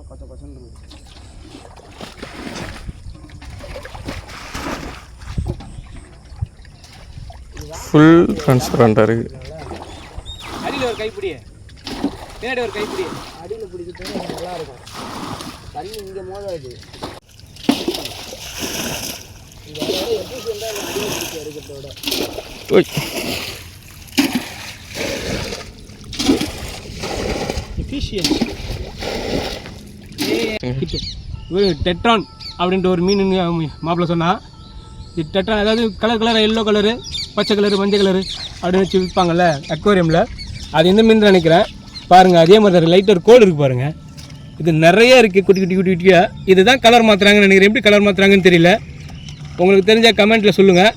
এখনও কত পছন্দ ஃபுல் ட்ரான்ஸ்பரண்டாக இருக்குது அடியில் ஒரு கை கைப்பிடி பின்னாடி ஒரு கைப்பிடி அடியில் பிடிச்சிட்டு நல்லா இருக்கும். தண்ணி இங்கே மோதாது. எஃபிஷியன்ஸ் இவர் டெட்ரான் அப்படின்ற ஒரு மீன் மாப்பிள்ள சொன்னால் இது டெட்ரான் அதாவது கலர் கலர் எல்லோ கலரு பச்சை கலரு மஞ்சள் கலரு அப்படின்னு வச்சு விற்பாங்கல்ல அக்வாரியமில் அது எந்த மீன் நினைக்கிறேன்? பாருங்கள் அதே மாதிரி லைட்டாக ஒரு கோல் இருக்குது பாருங்கள் இது நிறைய இருக்குது குட்டி குட்டி குட்டி குட்டியாக இதுதான் கலர் மாற்றுறாங்கன்னு நினைக்கிறேன். எப்படி கலர் மாற்றுறாங்கன்னு தெரியல. உங்களுக்கு தெரிஞ்ச கமெண்ட்டில் சொல்லுங்கள்